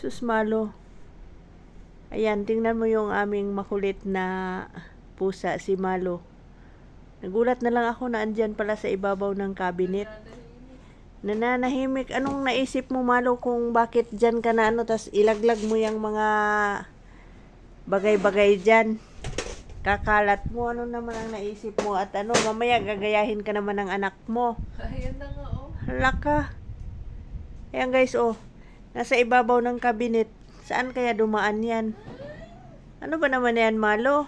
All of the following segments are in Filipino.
Sus malo. Ayan, tingnan mo yung aming makulit na pusa, si Malo. Nagulat na lang ako na andyan pala sa ibabaw ng cabinet. Nananahimik. Anong naisip mo, Malo, kung bakit dyan ka na ano, tas ilaglag mo yung mga bagay-bagay dyan? Kakalat mo, ano naman ang naisip mo? At ano, mamaya gagayahin ka naman ng anak mo. Ayan na nga, oh. Hala ka. Ayan guys, oh. Nasa ibabaw ng kabinet. Saan kaya dumaan yan? Ano ba naman yan, Malo?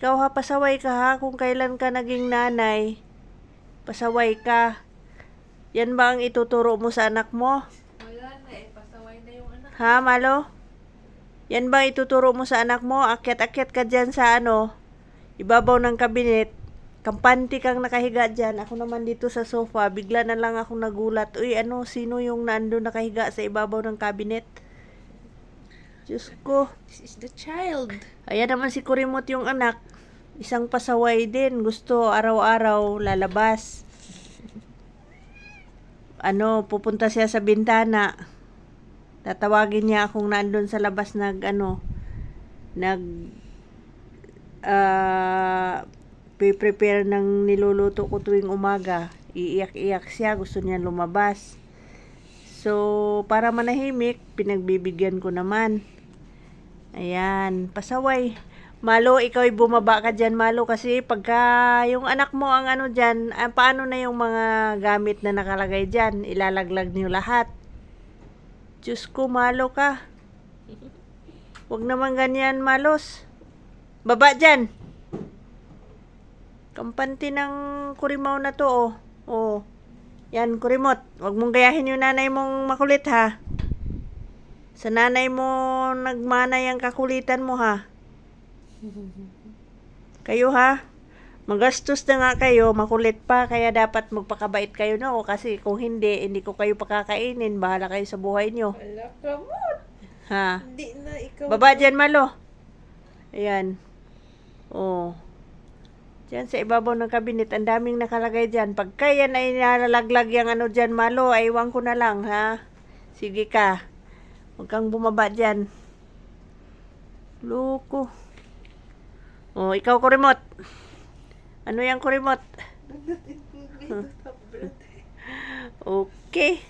Ikaw ha, pasaway ka ha. Kung kailan ka naging nanay, pasaway ka. Yan ba ang ituturo mo sa anak mo? Wala na eh. Pasaway na yung anak. Ha, Malo? Yan ba ang ituturo mo sa anak mo? Akyat-akyat ka dyan sa ano? Ibabaw ng kabinet. Kampante kang nakahiga dyan. Ako naman dito sa sofa. Bigla na lang ako nagulat. Uy, ano? Sino yung nando nakahiga sa ibabaw ng kabinet? Diyos ko. This is the child. Ayan naman si Kurimot yung anak. Isang pasaway din. Gusto araw-araw lalabas. Ano, pupunta siya sa bintana. Tatawagin niya akong nandun sa labas nag ano, nag ah prepare ng niluluto ko tuwing umaga. Iiyak-iyak siya, gusto niya lumabas. So, para manahimik, pinagbibigyan ko naman. Ayan, pasaway. Malo, ikaw ay bumaba ka dyan, Malo, kasi pagka yung anak mo ang ano dyan, ah, paano na yung mga gamit na nakalagay dyan? Ilalaglag niyo lahat. Diyos ko, Malo ka. Huwag naman ganyan, Malos. Baba dyan. Kampante ng kurimaw na to, oh. Oh. Yan, kurimot. Huwag mong gayahin yung nanay mong makulit, ha. Sa nanay mo nagmanay ang kakulitan mo ha. Kayo ha. Magastos na nga kayo, makulit pa, kaya dapat magpakabait kayo na o kasi kung hindi, hindi ko kayo pakakainin, bahala kayo sa buhay nyo. Wala ka mo. Ha? Hindi na ikaw. Baba dyan, Malo. Ayan. Oh. Diyan sa ibabaw ng kabinet, ang daming nakalagay dyan. Pagka yan ay nalalaglag yung ano dyan, Malo, ay iwan ko na lang, ha? Sige ka. Huwag kang bumaba dyan. Loko. Oh, ikaw, Kurimot. Ano yung Kurimot? Okay.